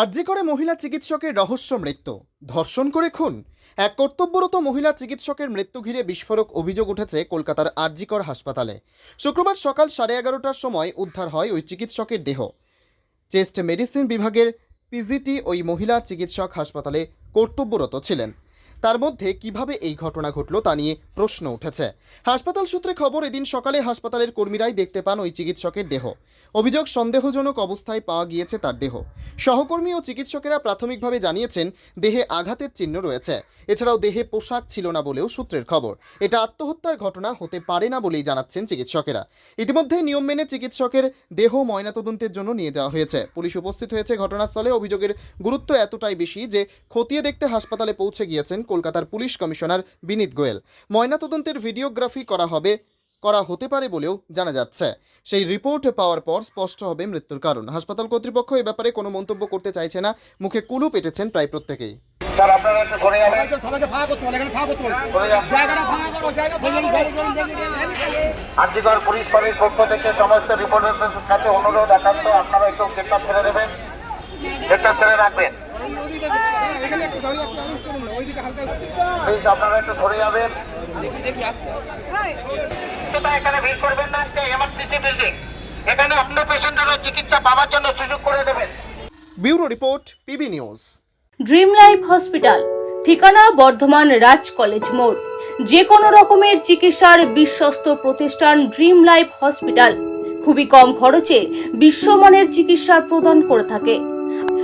আরজি করে মহিলা চিকিৎসকের রহস্য মৃত্যু। ধর্ষণ করে খুন। এক কর্তব্যরত মহিলা চিকিৎসকের মৃত্যু ঘিরে বিস্ফোরক অভিযোগ উঠেছে কলকাতার আরজিকর হাসপাতালে। শুক্রবার সকাল সাড়ে এগারোটার সময় উদ্ধার হয় ওই চিকিৎসকের দেহ। চেস্ট মেডিসিন বিভাগের পিজিটি ওই মহিলা চিকিৎসক হাসপাতালে কর্তব্যরত ছিলেন। তার মধ্যে কীভাবে এই ঘটনা ঘটল তা নিয়ে প্রশ্ন উঠেছে। হাসপাতাল সূত্রে খবর, এদিন সকালে হাসপাতালের কর্মীরাই দেখতে পান ওই চিকিৎসকের দেহ। অভিযোগ, সন্দেহজনক অবস্থায় পাওয়া গিয়েছে তার দেহ। সহকর্মী ও চিকিৎসকেরা প্রাথমিকভাবে জানিয়েছেন, দেহে আঘাতের চিহ্ন রয়েছে। এছাড়াও দেহে পোশাক ছিল না বলেও সূত্রের খবর। এটা আত্মহত্যার ঘটনা হতে পারে না বলেই জানাচ্ছেন চিকিৎসকেরা। ইতিমধ্যে নিয়ম মেনে চিকিৎসকের দেহ ময়নাতদন্তের জন্য নিয়ে যাওয়া হয়েছে। পুলিশ উপস্থিত হয়েছে ঘটনাস্থলে। অভিযোগের গুরুত্ব এতটাই বেশি যে খতিয়ে দেখতে হাসপাতালে পৌঁছে গিয়েছেন কলকাতার পুলিশ কমিশনার বিনীত গোয়েল। ময়নাতদন্তের ভিডিওগ্রাফি করা হবে করা হতে পারে বলেও জানা যাচ্ছে। সেই রিপোর্ট পাওয়ার পর স্পষ্ট হবে মৃত্যুর কারণ। হাসপাতাল কর্তৃপক্ষ এ ব্যাপারে কোনো মন্তব্য করতে চাইছে না। মুখে কুলু পেটেছেন প্রায় প্রত্যেকেই। আপনারা একটু আর্যিকর পুলিশ পক্ষ থেকে সমস্ত রিপোর্টারদের সাথে অনুরোধ একান্ত। আপনারা ছেড়ে দেবেন ছেড়ে রাখবেন। আপনারা একটু সরে যাবেন। এখানে ভিড় করবেন না এটা এমার্জেন্সি বিল্ডিং এখানে আপনার পেশেন্টেরও চিকিৎসা পাওয়ার জন্য সুযোগ করে দেবেন। Bureau report PB news. Dream life hospital ঠিকানা বর্ধমান রাজ কলেজ মোড়। যে কোনো রকমের চিকিৎসার বিশ্বস্ত প্রতিষ্ঠান ড্রিম লাইফ হসপিটাল। খুবই কম খরচে বিশ্বমানের চিকিৎসা প্রদান করে থাকে।